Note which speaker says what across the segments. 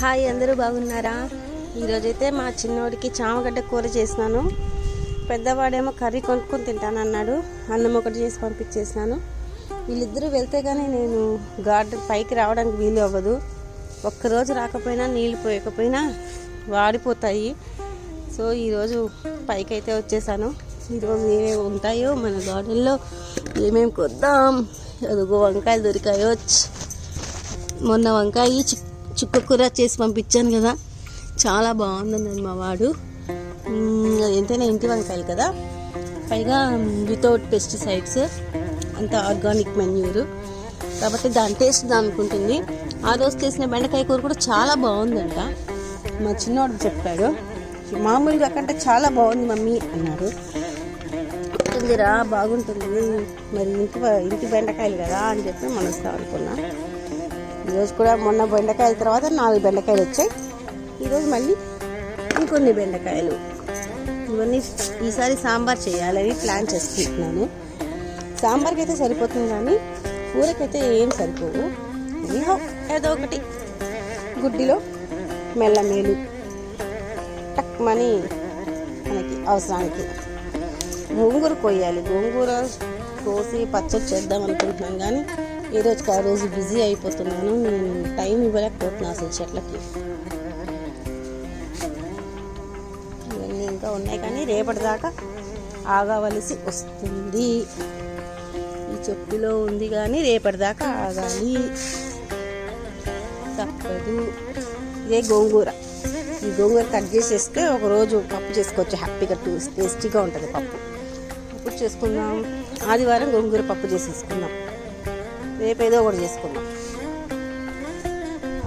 Speaker 1: Hi అందరూ బాగున్నారా? ఈరోజైతే మా చిన్నోడికి చామగడ్డ కూర చేసినాను. పెద్దవాడేమో కర్రీ కొనుక్కొని తింటానన్నాడు. అన్నం ఒకటి చేసి పంపించేసినాను. వీళ్ళిద్దరూ వెళ్తే కానీ నేను గార్డెన్ పైకి రావడానికి వీలు అవ్వదు. ఒక్కరోజు రాకపోయినా నీళ్ళు పోయకపోయినా వాడిపోతాయి. సో ఈరోజు పైకి అయితే వచ్చేసాను. ఈరోజు ఏమేమి ఉంటాయో మన గార్డెన్లో ఏమేమి కొద్దాం. అదిగో వంకాయలు దొరికాయో. మొన్న వంకాయ చి చుక్క కూర చేసి పంపించాను కదా. చాలా బాగుందండి మా వాడు. ఎంతైనా ఇంటి వంకాయలు కదా. పైగా వితౌట్ పెస్టిసైడ్స్ అంత ఆర్గానిక్ మెన్యూరు కాబట్టి దాని టేస్ట్ దాని అనుకుంటుంది. ఆ రోజు చేసిన బెండకాయ కూర కూడా చాలా బాగుందంట. మా చిన్నవాడు చెప్పాడు మామూలుగా కంటే చాలా బాగుంది మమ్మీ అన్నారు ఉంటుందిరా బాగుంటుంది. మరి ఇంటి ఇంటి బెండకాయలు కదా అని చెప్పి మనసు అనుకున్నా. ఈరోజు కూడా మొన్న బెండకాయల తర్వాత నాలుగు బెండకాయలు వచ్చాయి. ఈరోజు మళ్ళీ ఇంకొన్ని బెండకాయలు. ఇవన్నీ ఈసారి సాంబార్ చేయాలని ప్లాన్ చేసుకుంటున్నాను. సాంబార్కి అయితే సరిపోతుంది కానీ కూరకైతే ఏం సరిపోవు ఏదో ఒకటి. గుడ్డిలో మెల్లమేలు టక్మని మనకి అవసరానికి. గోంగూర కొయ్యాలి గోంగూర కోసి పచ్చడి చేద్దాం అనుకుంటున్నాం కానీ ఈ రోజుకి ఆ రోజు బిజీ అయిపోతున్నాను. నేను టైం ఇవ్వలేకపోతున్నా అసలు చెట్లకి. ఇవన్నీ ఇంకా ఉన్నాయి కానీ రేపటిదాకా ఆగవలసి వస్తుంది. ఈ చెట్టులో ఉంది కానీ రేపటిదాకా ఆగాలి. తప్పదు. ఇదే గోంగూర. ఈ గోంగూర కట్ చేసేస్తే ఒక రోజు పప్పు చేసుకోవచ్చు. హ్యాపీగా టేస్టీగా ఉంటుంది పప్పు. పప్పు చేసుకుందాం. ఆదివారం గోంగూర పప్పు చేసేసుకుందాం. రేపు ఏదో ఒకటి చేసుకుందాం.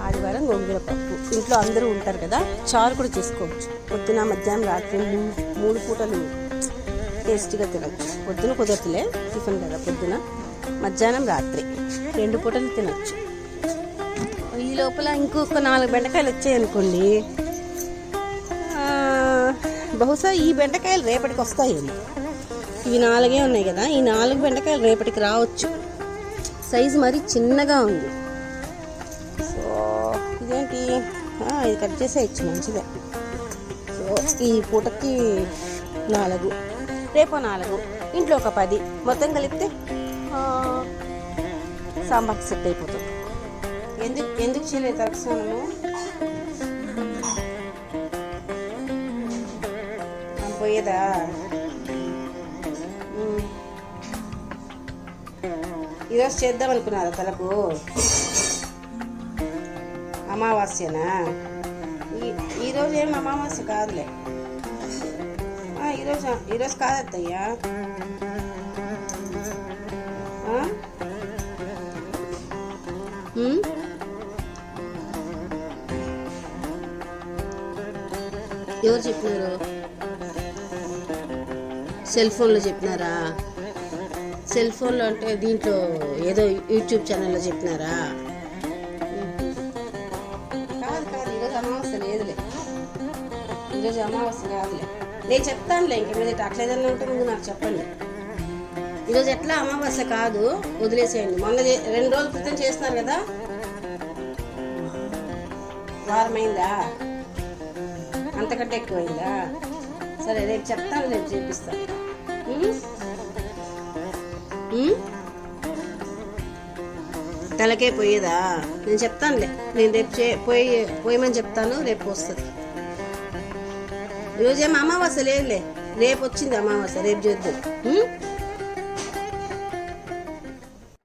Speaker 1: ఆదివారం గోంగూర పప్పు. ఇంట్లో అందరూ ఉంటారు కదా చారు కూడా చేసుకోవచ్చు. పొద్దున మధ్యాహ్నం రాత్రి మూడు పూటలు టేస్టీగా తినచ్చు. పొద్దున కుదరతులే టిఫిన్ కదా పొద్దున. మధ్యాహ్నం రాత్రి రెండు పూటలు తినచ్చు. ఈ లోపల ఇంకొక నాలుగు బెండకాయలు వచ్చాయనుకోండి బహుశా ఈ బెండకాయలు రేపటికి వస్తాయేమో. ఇవి నాలుగే ఉన్నాయి కదా ఈ నాలుగు బెండకాయలు రేపటికి రావచ్చు. సైజు మరి చిన్నగా ఉంది. సో ఇదేంటి? ఇది కట్ చేసేయచ్చు మంచిదే. సో ఈ పూటకి నాలుగు రేపు నాలుగు ఇంట్లో ఒక పది మొత్తం కలిపితే సాంబార్ సాంబార్కి సెట్ అయిపోతుంది. ఎందుకు ఎందుకు చేయలేదు తరక్షణము పోయేదా? ఈరోజు చేద్దాం అనుకున్నారు తలకు? అమావాస్యనా? ఈ- ఈరోజు ఏం అమావాస్య కాదులే. ఆ, ఈరోజు ఈరోజు కాదత్తయ్యా. ఆ? ఎవరు చెప్పినారు? సెల్ ఫోన్లో చెప్పినారా? సెల్ ఫోన్లో అంటే దీంట్లో ఏదో యూట్యూబ్ ఛానల్లో చెప్పినారా? కాదు కాదు ఈరోజు అమావాస్య లేదులే. ఈరోజు అమావాస్య కాదులే. నేను చెప్తానులే ఇంక మీద అట్లా ఏదైనా ఉంటే ముందు నాకు చెప్పండి. ఈరోజు ఎట్లా అమావాస్య కాదు? వదిలేసేయండి. మొన్న రెండు రోజుల క్రితం చేస్తున్నారు కదా? వారమైందా? అంతకంటే ఎక్కువైందా? సరే రేపు చెప్తాను రేపు చేపిస్తాను. తలకే పోయేదా? నేను చెప్తానులే. నేను రేపు చే పోయి పోయమని చెప్తాను రేపు వస్తుంది. ఈరోజు ఏం అమావాస్య లేదులే. రేపు వచ్చింది అమావాస్య రేపు చేద్దాం.